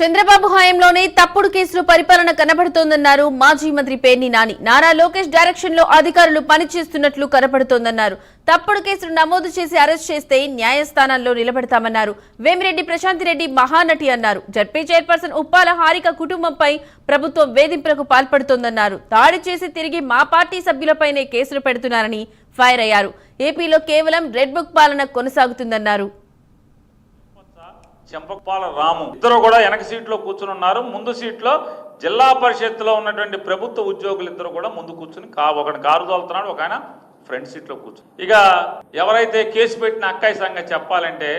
చంద్రబాబు హయాంలోనే తప్పుడు కేసులు పరిపాలన కనబడుతోందన్నారు మాజీ మంత్రి పేర్ని నాని. నారా లోకేష్ డైరెక్షన్లో అధికారులు పనిచేస్తున్నట్లు కనబడుతోందన్నారు. తప్పుడు కేసులు నమోదు చేసి అరెస్ట్ చేస్తే న్యాయస్థానాల్లో నిలబెడతామన్నారు. వేమిరెడ్డి ప్రశాంతి రెడ్డి మహానటి అన్నారు. జడ్పీ చైర్పర్సన్ ఉప్పాల హారిక కుటుంబంపై ప్రభుత్వం వేధింపులకు పాల్పడుతోందన్నారు. దాడి చేసి తిరిగి మా పార్టీ సభ్యులపైనే కేసులు పెడుతున్నారని ఫైర్ అయ్యారు. ఏపీలో కేవలం రెడ్ బుక్ పాలన కొనసాగుతుందన్నారు. చెంపపాల రాము. ఇద్దరు కూడా వెనక సీట్లో కూర్చుని ఉన్నారు. ముందు సీట్లో జిల్లా పరిషత్తులో ఉన్నటువంటి ప్రభుత్వ ఉద్యోగులు ఇద్దరు కూడా ముందు కూర్చుని కా ఒకటి కారు తోలుతున్నాడు ఒక ఆయన ఫ్రంట్ సీట్లో కూర్చుని. ఇక ఎవరైతే కేసు పెట్టిన అక్కాయి సంగతి చెప్పాలంటే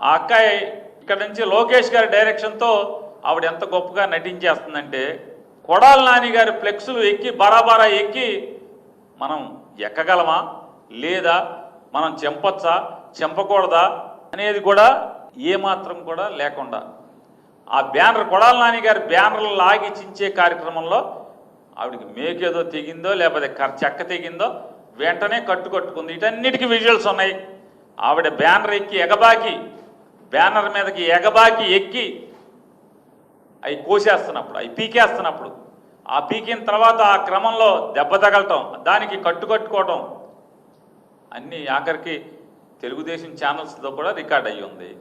ఆ అక్కాయి ఇక్కడ నుంచి లోకేష్ గారి డైరెక్షన్తో ఆవిడ ఎంత గొప్పగా నటించేస్తుందంటే కొడాల నాని గారి ఫ్లెక్సులు ఎక్కి బరాబరా ఎక్కి మనం ఎక్కగలమా? లేదా మనం చెంపచ్చా? చెంపకూడదా? అనేది కూడా ఏమాత్రం కూడా లేకుండా. ఆ బ్యానర్ కొడాల నాన్నగారి బ్యానర్లు లాగి చించే కార్యక్రమంలో ఆవిడకి మేకేదో తెగిందో లేకపోతే కర్- చెక్క తెగిందో వెంటనే కట్టు కట్టుకుంది. విజువల్స్ ఉన్నాయి. ఆవిడ బ్యానర్ ఎక్కి ఎగబాకి బ్యానర్ మీదకి ఎగబాకి ఎక్కి అవి కోసేస్తున్నప్పుడు అవి పీకేస్తున్నప్పుడు ఆ పీకిన తర్వాత ఆ క్రమంలో దెబ్బ తగలటం దానికి కట్టు కట్టుకోవటం అన్నీ ఆఖరికి తెలుగుదేశం ఛానల్స్తో కూడా రికార్డ్ అయ్యి ఉంది.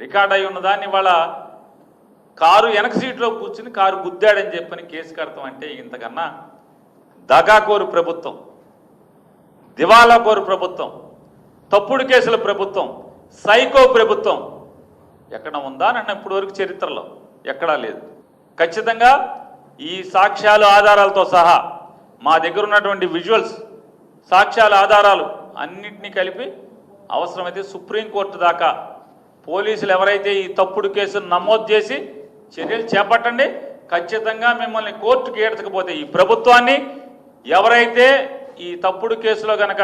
రికార్డ్ అయి ఉన్నదాన్ని వాళ్ళ కారు వెనక సీట్లో కూర్చుని కారు గుద్దాడని చెప్పని కేసు కడతాం అంటే ఇంతకన్నా దగాకోరు ప్రభుత్వం దివాలా కోరు ప్రభుత్వం తప్పుడు కేసుల ప్రభుత్వం సైకో ప్రభుత్వం ఎక్కడ ఉందా నన్ను ఇప్పటి వరకు చరిత్రలో ఎక్కడా లేదు. ఖచ్చితంగా ఈ సాక్ష్యాలు ఆధారాలతో సహా మా దగ్గర ఉన్నటువంటి విజువల్స్ సాక్ష్యాల ఆధారాలు అన్నింటినీ కలిపి అవసరమైతే సుప్రీంకోర్టు దాకా పోలీసులు ఎవరైతే ఈ తప్పుడు కేసును నమోదు చేసి చర్యలు చేపట్టండి. ఖచ్చితంగా మిమ్మల్ని కోర్టుకి ఏడ్చకపోతే ఈ ప్రభుత్వాన్ని ఎవరైతే ఈ తప్పుడు కేసులో కనుక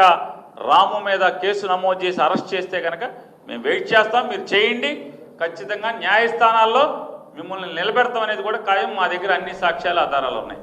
రాము మీద కేసు నమోదు చేసి అరెస్ట్ చేస్తే గనక మేము వెయిట్ చేస్తాం మీరు చేయండి. ఖచ్చితంగా న్యాయస్థానాల్లో మిమ్మల్ని నిలబెడతాం అనేది కూడా ఖాయం. మా దగ్గర అన్ని సాక్ష్యాలు ఆధారాలు ఉన్నాయి.